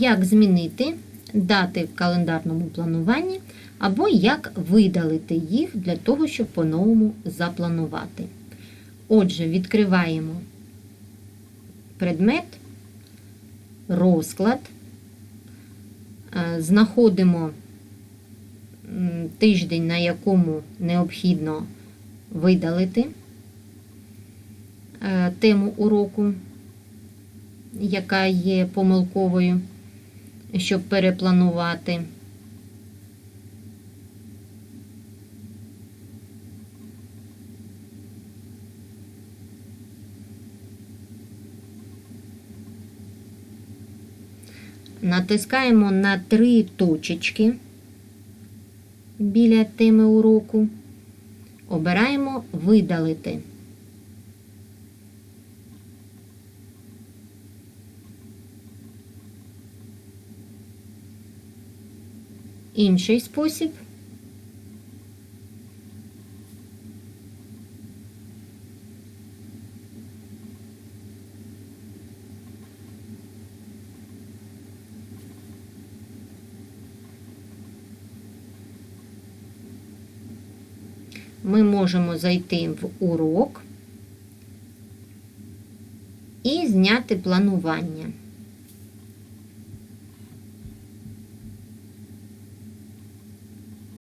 як змінити дати в календарному плануванні, або як видалити їх для того, щоб по-новому запланувати. Отже, відкриваємо предмет, розклад, е, знаходимо тиждень, на якому необхідно видалити е, тему уроку, яка є помилковою, щоб перепланувати. Натискаємо на три точечки біля теми уроку. Обираємо видалити. Інший спосіб. Ми можемо зайти в урок і зняти планування.